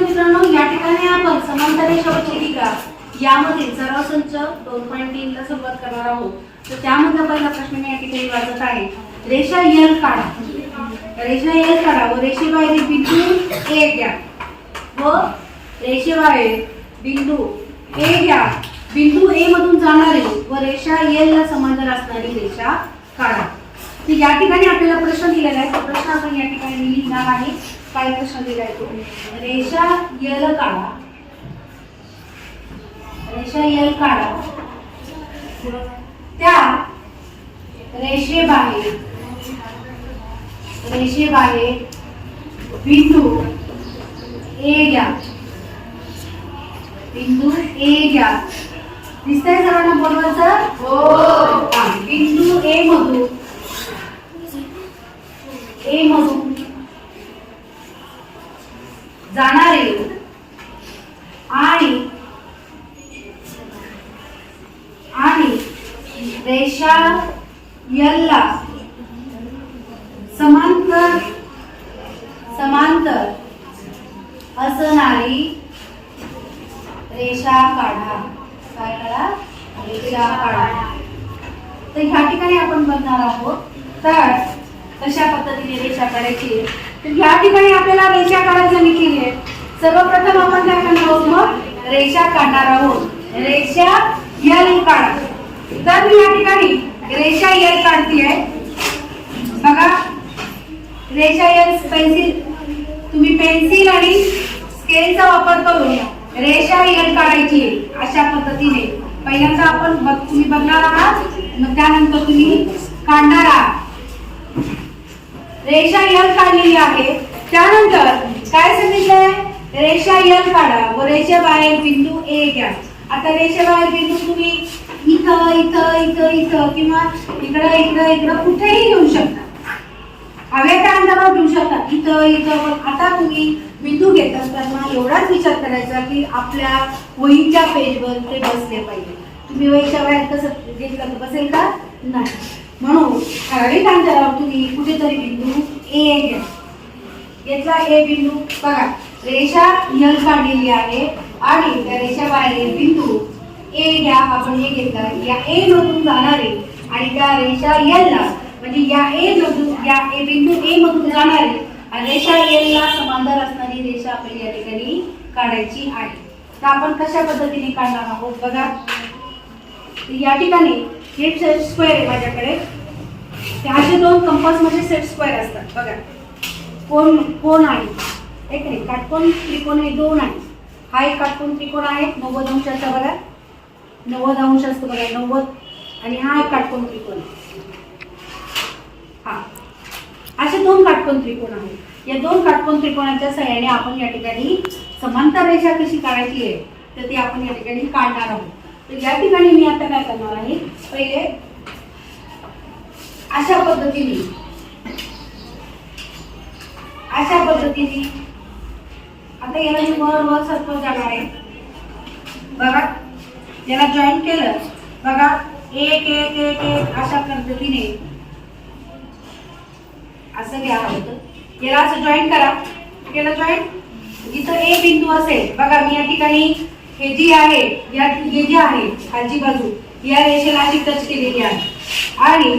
मित्रांनो या ठिकाणी आपण समांतर रेषा व छेदिका यामधील सराव संच दोन पॉईंट तीन ला सुरुवात करणार आहोत. तर त्यामधला पहिला प्रश्न मी या ठिकाणी वाचत आहे. रेषा यल काढा. रेषा यल काढा व रेषेबाहेरील बिंदू ए घ्या. व रेषेबाहेर बिंदू ए घ्या. बिंदू ए मधून जाणारी व रेषा एल ला समांतर असणारी रेषा काढा. तर या ठिकाणी आपल्याला प्रश्न दिलेला आहे. तो प्रश्न आपण या ठिकाणी लिहिणार आहे. काय प्रश्न दिलाय तो? रेषा यल काढा. रेषा यल काढा. त्या रेषेबाहेर रेषेबाहेर बिंदू ए घ्या. बिंदू ए घ्या. दिसतंय सर्वांना बोलवायचं हो बिंदू ए मधून. ए मधून. जाणारे. आणि आणि रेषा यल्ला. समांतर समांतर. असणारी रेषा काढा. काय करा? रेषा काढा. तर ह्या ठिकाणी आपण बघणार आहोत. तर कशा पद्धतीने रेषा काढायची तर ह्या ठिकाणी आपल्याला रेषा काढायची मी केली आहे. सर्वप्रथम आपण काय करणार आहोत मग? रेषा काढणार आहोत. रेषा यल काढा. तर मी या ठिकाणी रेषा यल काढतीये. बघा. रेषा यल पेन्सिल तुम्ही पेन्सिल आणि स्केलचा वापर करून रेषा यल काढायची अशा पद्धतीने. पहिल्यांदा आपण बघ तुम्ही बघणार आहात. मग त्यानंतर तुम्ही काढणार आहात. रेषा यल काढलेली आहे. त्यानंतर काय सांगितलंय? रेषा यल काढा. व रेषेबाहेर बिंदू ए घ्या. आता रेषेबाहेर बिंदू तुम्ही इथं इथं इथं इथं किंवा इकडं इकडं इकडं कुठेही घेऊ शकता. हवेच्या अंतरावर घेऊ शकता. इथं इथं पण आता तुम्ही बिंदू घेत असताना एवढाच विचार करायचा की आपल्या वहीच्या पेजवर ते बसले पाहिजे. तुम्ही वैशा बाहेर कसं घेतलं तर बसेल का? नाही. म्हणून ठराविक अंतरावर तुम्ही कुठेतरी बिंदू ए घ्या. घेतला ए बिंदू. बघा रेषा यल काढलेली आहे आणि त्या रेषा बाहेर बिंदू ए घ्या आपण हे घेतला. या ए मधून जाणारे आणि त्या रेषा यलला म्हणजे या ए मधून या ए बिंदू ए मधून जाणारे आणि रेषा यलला समांतर असणारी रेषा आपल्याला या ठिकाणी काढायची आहे. तर आपण कशा पद्धतीने काढणार आहोत? बघा. या ठिकाणी हे सेट स्क्वेअर आहे माझ्याकडे. ते असे दोन कंपास म्हणजे सेट स्क्वेअर असतात. बघा. कोण कोण आहे? एक नाही काटकोन त्रिकोण हे दोन आहे. हा एक काटकोण त्रिकोण आहे. नव्वद अंशाचा बघा. नव्वद अंश असतो बघा. नव्वद. आणि हा एक काटकोन त्रिकोण आहे. हा. असे दोन काटकोन त्रिकोण आहेत. या दोन काटकोन त्रिकोणाच्या सहाय्याने आपण या ठिकाणी समांतर रेषा कशी काढायची आहे तर ती आपण या ठिकाणी काढणार आहोत. तर या ठिकाणी मी आता काय करणार आहे? पहिले अशा पद्धतीने अशा पद्धतीने आता याला मी वर वर सरकवत जाणार आहे. बघा याला जॉईन केलं बघा एक एक एक एक अशा पद्धतीने. असं घ्या होतं याला असं जॉईन करा. केलं जॉईन इथं ए बिंदू असेल. बघा मी या ठिकाणी हे जी आहे या हे जे आहे खालची बाजू या रेषेला अशी टच केलेली आहे. आणि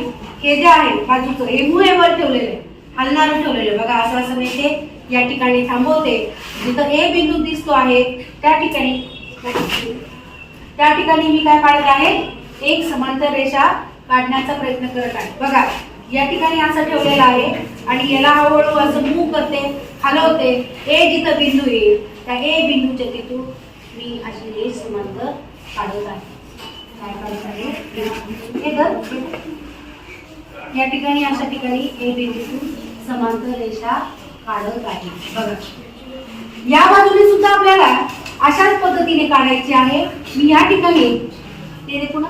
हे जे आहे बाजूचं हे मुळेवर ठेवलेलं आहे हलणारं ठेवलेलं बघा असं असं मी ते या ठिकाणी थांबवते. जिथं ए बिंदू दिसतो आहे त्या ठिकाणी त्या ठिकाणी मी काय काढत आहे? एक समांतर रेषा काढण्याचा प्रयत्न करत आहे. बघा या ठिकाणी असं ठेवलेलं आहे आणि याला हळूहळू असं मूव करते हलवते. ए जिथं बिंदू येईल त्या ए बिंदूच्या तिथून मी अशी रेस समांतर काढत आहे. काय काढत आहे? हे या ठिकाणी अशा ठिकाणी ए बिंदूतून समांतर रेषा काढत आहे. बघा. या बाजूने सुद्धा आपल्याला अशाच पद्धतीने काढायची आहे. मी या ठिकाणी ते पुन्हा.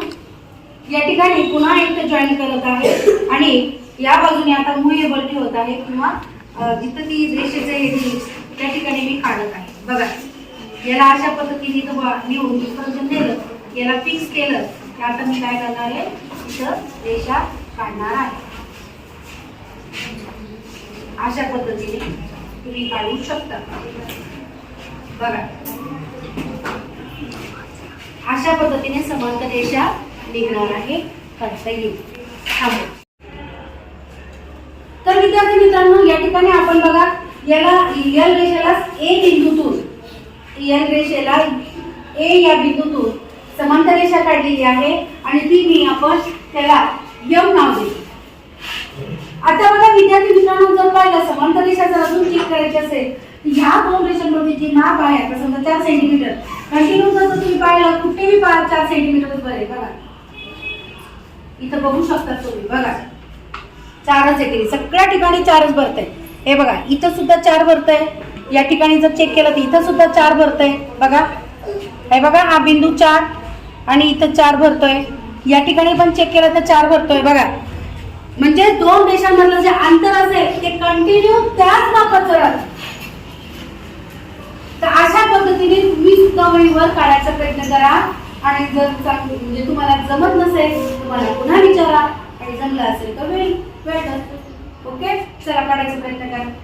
या ठिकाणी पुन्हा एक जॉईन करत आहे. आणि या बाजूने आता मुळे ठेवत आहे किंवा जिथं ती रेषेचं हे त्या ठिकाणी मी काढत आहे. बघा. याला अशा पद्धतीने इथं इथपर्यंत नेलं याला फिक्स केलं की आता मी काय करणार आहे? इथं रेषा काढणार आहे. अशा पद्धतीने तुम्ही काढू शकता. बघा. अशा पद्धतीने समर्थ रेषा निघणार आहे. काढता येईल. तर विद्यार्थी मित्रांनो या ठिकाणी आपण बघा याला एल रेषेला एक एल रेषेला ए या बिंदूतून समांतर रेषा काढलेली आहे आणि ती मी आपण त्याला यम नाव देतो आता बघा विद्यार्थी मित्रांनो जर पाहिलं समांतर रेषा जर अजून चेक करायची असेल तर ह्या दोन रेषांमध्ये जी माप आहे आता समजा चार सेंटीमीटर कंटिन्यू जर तुम्ही पाहिलं कुठेही पहा चार सेंटीमीटर बरे बघा. इथं बघू शकता तुम्ही बघा. चारच येते सगळ्या ठिकाणी चारच भरत आहे हे बघा इथं सुद्धा चार भरत आहे या ठिकाणी जर चेक केलं तर इथं सुद्धा चार भरतोय. बघा. हे बघा हा बिंदू चार आणि इथं चार भरतोय. या ठिकाणी पण चेक केलं तर चार भरतोय. बघा. म्हणजे दोन देशांमधलं जे अंतर असेल ते कंटिन्यू त्याच मापाचं राहतं तर अशा पद्धतीने तुम्ही सुद्धा वहीवर काढायचा प्रयत्न करा. आणि जर चांग- म्हणजे तुम्हाला जमत नसेल तुम्हाला पुन्हा विचारा. आणि जमलं असेल तर वेळ वेळ ओके चला काढायचा प्रयत्न करा.